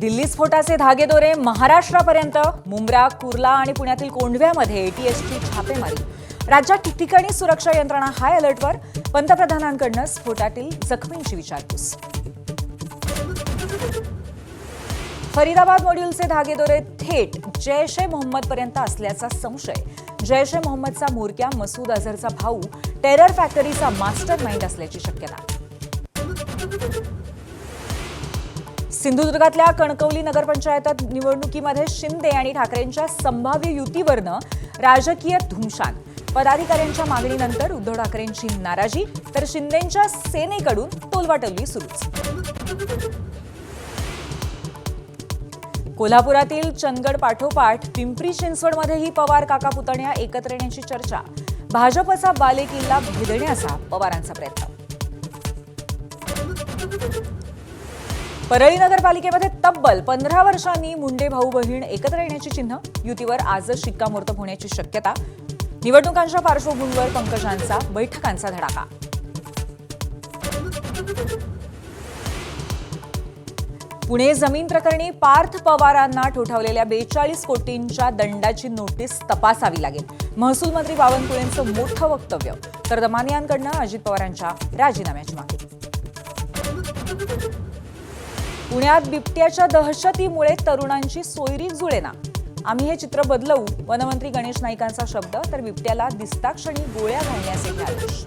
दिल्ली स्फोटाचे धागेदोरे महाराष्ट्रापर्यंत. मुंब्रा कुर्ला आणि पुण्यातील कोंढव्यामध्ये एटीएसची छापेमारी. राज्यात ठिकठिकाणी सुरक्षा यंत्रणा हाय अलर्टवर. पंतप्रधानांकडनं स्फोटातील जखमींची विचारपूस. फरीदाबाद मॉड्यूलचे धागेदोरे थेट जैश ए मोहम्मदपर्यंत असल्याचा संशय. जैश ए मोहम्मदचा म्होरक्या मसूद अझरचा भाऊ टेरर फॅक्टरीचा मास्टर माइंड असल्याची शक्यता. सिंधुदुर्गातल्या कणकवली नगरपंचायत निवडणुकीमध्ये शिंदे आणि ठाकरेंच्या संभाव्य युतीवरनं राजकीय धुमशान. पदाधिकाऱ्यांच्या मागणीनंतर उद्धव ठाकरेंची नाराजी तर शिंदेंच्या सेनेकडून टोलवाटोलवी सुरूच. कोल्हापुरातील चंदगड पाठोपाठ पिंपरी चिंचवडमध्येही पवार काका पुतण्या एकत्र येण्याची चर्चा. भाजपचा बालेकिल्ला भिदण्याचा पवारांचा प्रयत्न. परळी नगरपालिकेमध्ये तब्बल पंधरा वर्षांनी मुंडे भाऊ बहीण एकत्र येण्याची चिन्ह युतीवर आजच शिक्कामोर्तब होण्याची शक्यता. निवडणुकांच्या पार्श्वभूमीवर पंकजांचा बैठकांचा धडाका. पुणे जमीन प्रकरणी पार्थ पवारांना ठोठावलेल्या बेचाळीस कोटींच्या दंडाची नोटीस तपासावी लागेल. महसूल मंत्री बावनकुळेंचं मोठं वक्तव्य. तर दमानियांकडनं अजित पवारांच्या राजीनाम्याची मागणी पुण्यात बिबट्याच्या दहशतीमुळे तरुणांची सोयरी जुळेना. आम्ही हे चित्र बदलवू. वनमंत्री गणेश नाईकांचा शब्द तर बिबट्याला दिसताक्षणी गोळ्या घालण्याचे आदेश